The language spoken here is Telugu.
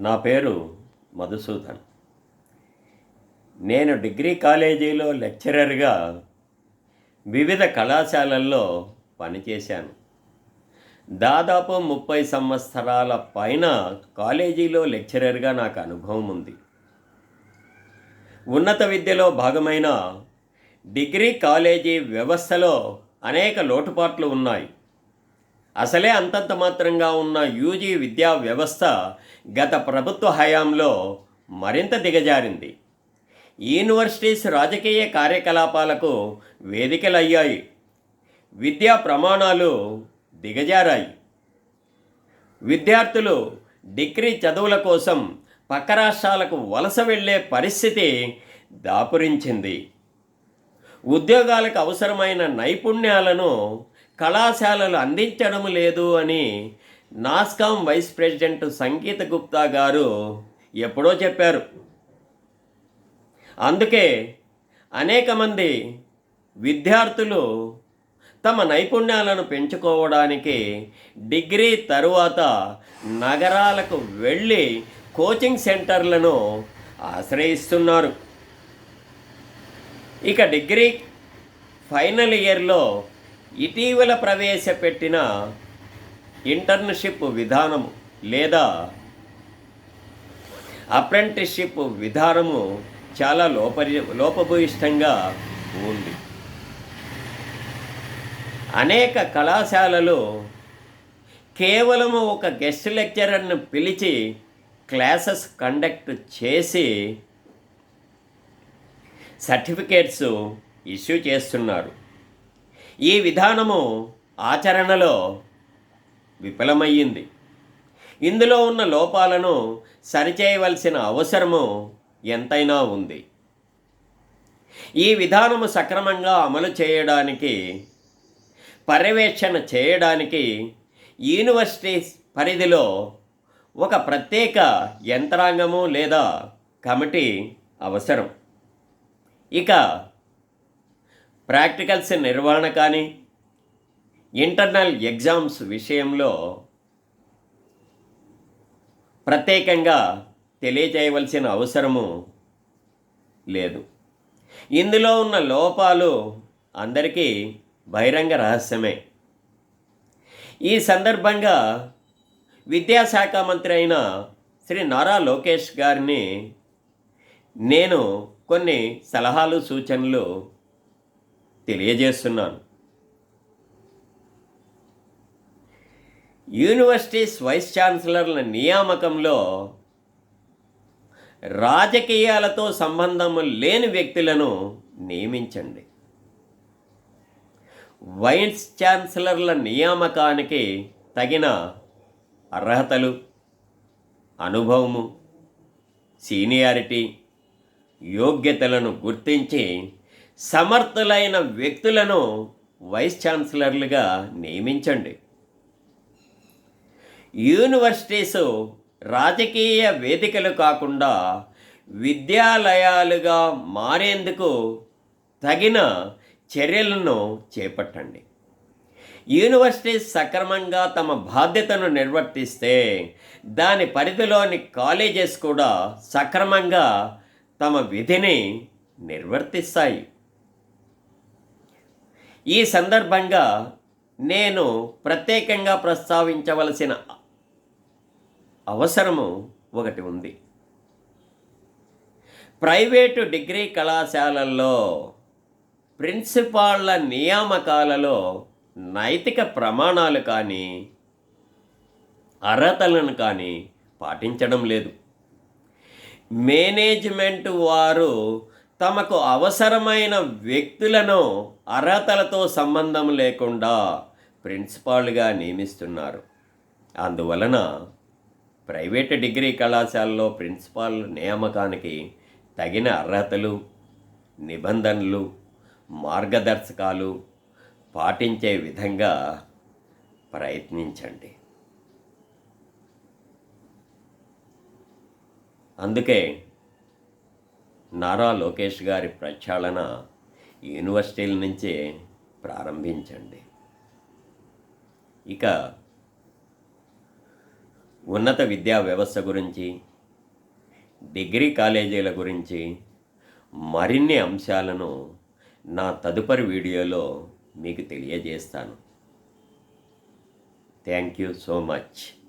నా పేరు మధుసూదన్. నేను డిగ్రీ కాలేజీలో లెక్చరర్గా వివిధ కళాశాలల్లో పనిచేశాను. దాదాపు ముప్పై సంవత్సరాల పైన కాలేజీలో లెక్చరర్గా నాకు అనుభవం ఉంది. ఉన్నత విద్యలో భాగమైన డిగ్రీ కాలేజీ వ్యవస్థలో అనేక లోటుపాట్లు ఉన్నాయి. అసలే అంతంత మాత్రంగా ఉన్న యూజీ విద్యా వ్యవస్థ గత ప్రభుత్వ హయాంలో మరింత దిగజారింది. యూనివర్సిటీస్ రాజకీయ కార్యకలాపాలకు వేదికలయ్యాయి. విద్యా ప్రమాణాలు దిగజారాయి. విద్యార్థులు డిగ్రీ చదువుల కోసం పక్క రాష్ట్రాలకు వలస వెళ్ళే పరిస్థితి దాపురించింది. ఉద్యోగాలకు అవసరమైన నైపుణ్యాలను కళాశాలలు అందించడం లేదు అని నాస్కాం వైస్ ప్రెసిడెంట్ సంగీత గుప్తా గారు ఎప్పుడో చెప్పారు. అందుకే అనేక మంది విద్యార్థులు తమ నైపుణ్యాలను పెంచుకోవడానికి డిగ్రీ తరువాత నగరాలకు వెళ్ళి కోచింగ్ సెంటర్లను ఆశ్రయిస్తున్నారు. ఇక డిగ్రీ ఫైనల్ ఇయర్లో ఇటీవల ప్రవేశపెట్టిన ఇంటర్న్షిప్ విధానము లేదా అప్రెంటిస్షిప్ విధానము చాలా లోపరి లోపభూయిష్టంగా ఉంది. అనేక కళాశాలలు కేవలము ఒక గెస్ట్ లెక్చరర్ను పిలిచి క్లాసెస్ కండక్ట్ చేసి సర్టిఫికేట్స్ ఇష్యూ చేస్తున్నారు. ఈ విధానము ఆచరణలో విఫలమయ్యింది. ఇందులో ఉన్న లోపాలను సరిచేయవలసిన అవసరము ఎంతైనా ఉంది. ఈ విధానము సక్రమంగా అమలు చేయడానికి పర్యవేక్షణ చేయడానికి యూనివర్సిటీ పరిధిలో ఒక ప్రత్యేక యంత్రాంగము లేదా కమిటీ అవసరం. ఇక ప్రాక్టికల్స్ నిర్వహణ కానీ ఇంటర్నల్ ఎగ్జామ్స్ విషయంలో ప్రత్యేకంగా తెలియజేయవలసిన అవసరము లేదు. ఇందులో ఉన్న లోపాలు అందరికీ బహిరంగ రహస్యమే. ఈ సందర్భంగా విద్యాశాఖ మంత్రి అయిన శ్రీ నారా లోకేష్ గారిని నేను కొన్ని సలహాలు సూచనలు తెలియజేస్తున్నాను. యూనివర్సిటీస్ వైస్ ఛాన్సలర్ల నియామకంలో రాజకీయాలతో సంబంధం లేని వ్యక్తులను నియమించండి. వైస్ ఛాన్సలర్ల నియామకానికి తగిన అర్హతలు అనుభవము సీనియారిటీ యోగ్యతలను గుర్తించి సమర్థులైన వ్యక్తులను వైస్ ఛాన్సలర్లుగా నియమించండి. యూనివర్సిటీస్ రాజకీయ వేదికలు కాకుండా విద్యాలయాలుగా మారేందుకు తగిన చర్యలను చేపట్టండి. యూనివర్సిటీస్ సక్రమంగా తమ బాధ్యతను నిర్వర్తిస్తే దాని పరిధిలోని కాలేజెస్ కూడా సక్రమంగా తమ విధిని నిర్వర్తిస్తాయి. ఈ సందర్భంగా నేను ప్రత్యేకంగా ప్రస్తావించవలసిన అవసరము ఒకటి ఉంది. ప్రైవేటు డిగ్రీ కళాశాలల్లో ప్రిన్సిపాళ్ళ నియామకాలలో నైతిక ప్రమాణాలు కానీ అర్హతలను కానీ పాటించడం లేదు. మేనేజ్మెంట్ వారు తమకు అవసరమైన వ్యక్తులను అర్హతలతో సంబంధం లేకుండా ప్రిన్సిపాల్గా నియమిస్తున్నారు. అందువలన ప్రైవేటు డిగ్రీ కళాశాలలో ప్రిన్సిపాల్ నియామకానికి తగిన అర్హతలు నిబంధనలు మార్గదర్శకాలు పాటించే విధంగా ప్రయత్నించండి. అందుకే నారా లోకేష్ గారి ప్రక్షాళన యూనివర్సిటీల నుంచే ప్రారంభించండి. ఇక ఉన్నత విద్యా వ్యవస్థ గురించి డిగ్రీ కాలేజీల గురించి మరిన్ని అంశాలను నా తదుపరి వీడియోలో మీకు తెలియజేస్తాను. Thank you so much.